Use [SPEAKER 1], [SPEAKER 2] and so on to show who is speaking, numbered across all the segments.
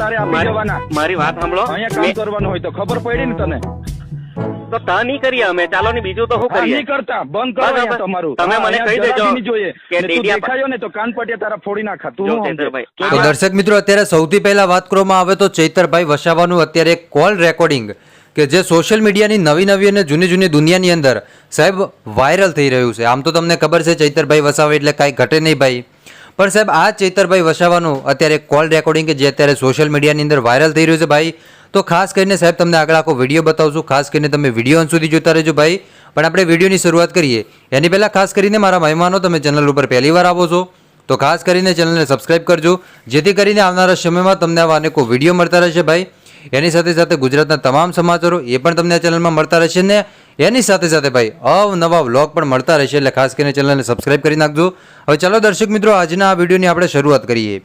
[SPEAKER 1] તારે આપી જવાના?
[SPEAKER 2] મારી વાત સાંભળો.
[SPEAKER 1] અહીંયા કામ કરવાનું હોય તો ખબર પડી ને તને.
[SPEAKER 2] તો તા નહીં કરીએ અમે. ચાલો ને બીજું તો શું કરીએ?
[SPEAKER 1] નહીં કરતા. બંધ કરો તમારું
[SPEAKER 2] તમે મને કહી દેજો
[SPEAKER 1] નહીં જોઈએ.
[SPEAKER 2] કે
[SPEAKER 1] દેખાયો ને તો કાન પટિયા તારા ફોડી નાખા. તું તો
[SPEAKER 3] દર્શક મિત્રો અત્યારે સૌથી પહેલા વાત કરવામાં આવે તો ચૈતરભાઈ વસાવાનું અત્યારે એક કોલ રેકોર્ડિંગ કે જે સોશિયલ મીડિયાની નવી નવી અને જૂની જૂની દુનિયાની અંદર સાહેબ વાયરલ થઈ રહ્યું છે. આમ તો તમને ખબર છે ચૈતરભાઈ વસાવા એટલે કાંઈ ઘટે નહીં ભાઈ. પણ સાહેબ, આ ચેતરભાઈ વસાવાનું અત્યારે કોલ રેકોર્ડિંગ કે જે અત્યારે સોશિયલ મીડિયાની અંદર વાયરલ થઈ રહ્યું છે ભાઈ, તો ખાસ કરીને સાહેબ તમને આગળ આખો વીડિયો બતાવશું ખાસ કરીને તમે વીડિયો અંત સુધી જોતા રહેજો ભાઈ. પણ આપણે વિડીયોની શરૂઆત કરીએ. એની પહેલાં ખાસ કરીને મારા મહેમાનો, તમે ચેનલ ઉપર પહેલી વાર આવો છો, તો ખાસ કરીને ચેનલને સબસ્ક્રાઇબ કરજો. જેથી કરીને આવનારા સમયમાં તમને આવા અનેકો વીડિયો મળતા રહેશે ભાઈ. એની સાથે સાથે ગુજરાતના તમામ સમાચારો એ પણ તમને આ ચેનલમાં મળતા રહેશે ને એની સાથે સાથે ભાઈ અવનવા વ્લોગ પણ મળતા રહેશે એટલે ખાસ કરીને ચેનલને સબસ્ક્રાઇબ કરી નાખજો. હવે ચાલો દર્શક મિત્રો, આજના આ વિડીયોની આપણે શરૂઆત કરીએ.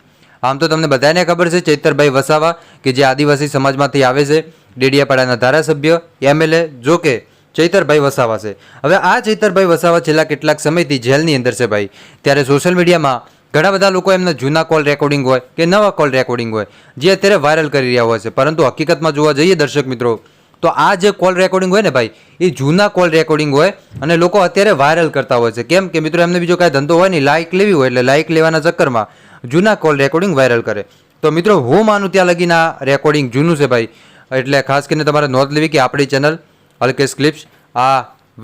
[SPEAKER 3] આમ તો તમને બધાને ખબર છે ચૈતરભાઈ વસાવા કે જે આદિવાસી સમાજમાંથી આવે છે, ડેડિયાપાડાના ધારાસભ્ય, એમએલએ, જો કે ચૈતરભાઈ વસાવા છે. હવે આ ચૈતરભાઈ વસાવા છેલ્લા કેટલાક સમયથી જેલની અંદર છે ભાઈ. ત્યારે સોશિયલ મીડિયામાં ઘણા બધા લોકો એમના જૂના કોલ રેકોર્ડિંગ હોય કે નવા કોલ રેકોર્ડિંગ હોય, જે અત્યારે વાયરલ કરી રહ્યા હોય છે. પરંતુ હકીકતમાં જોવા જઈએ દર્શક મિત્રો તો આ જે કોલ રેકોર્ડિંગ હોય ને ભાઈ, એ જૂના કોલ રેકોર્ડિંગ હોય અને લોકો અત્યારે વાયરલ કરતા હોય છે. કેમ કે મિત્રો, એમને બીજો કાંઈ ધંધો હોય નહીં લાઇક લેવી હોય એટલે લાઇક લેવાના ચક્કરમાં જૂના કોલ રેકોર્ડિંગ વાયરલ કરે. તો મિત્રો, હું માનું ત્યાં લગીને આ રેકોર્ડિંગ જૂનું છે ભાઈ. એટલે ખાસ કરીને તમારે નોંધ લેવી કે આપણી ચેનલ અલ્કેશ ક્લિપ્સ આ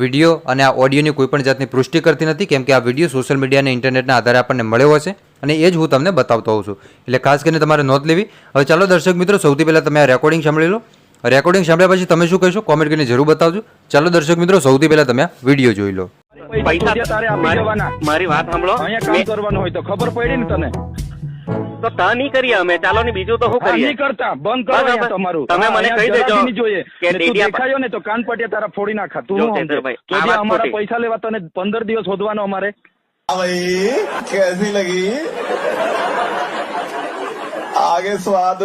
[SPEAKER 3] વીડિયો અને આ ઓડિયોની કોઈપણ જાતની પુષ્ટિ કરતી નથી. કેમ કે આ વીડિયો સોશિયલ મીડિયા અને ઇન્ટરનેટના આધારે આપણને મળ્યો હશે અને એ જ હું તમને બતાવતો હોઉં છું. એટલે ખાસ કરીને તમારે નોંધ લેવી. હવે ચાલો દર્શક મિત્રો, સૌથી પહેલાં તમે આ રેકોર્ડિંગ સાંભળી લો. રેકોર્ડિંગ સાંભળ્યા પછી તમે શું કહેશો? કોમેન્ટ કરીને જરૂર બતાવજો. ચાલો દર્શક મિત્રો સૌથી પહેલા તમે વીડિયો જોઈ લો.
[SPEAKER 1] પૈસા
[SPEAKER 2] મારી વાત સાંભળો.
[SPEAKER 1] કામ કરવાનું હોય તો ખબર પડી ને તને.
[SPEAKER 2] તો ત નહીં કરીએ અમે. ચાલો ને બીજું તો શું કરીએ?
[SPEAKER 1] કરતા. બંધ કરો તમારું.
[SPEAKER 2] તમે મને કહી દેજો
[SPEAKER 1] જોઈએ.
[SPEAKER 2] કે
[SPEAKER 1] દેખાયો ને તો કાન પટિયા તારા ફોડી નાખા. તું અમારા પૈસા લેવા તને પંદર દિવસ શોધવાનો અમારે.
[SPEAKER 4] કેસી લગી? આગે સ્વાદ.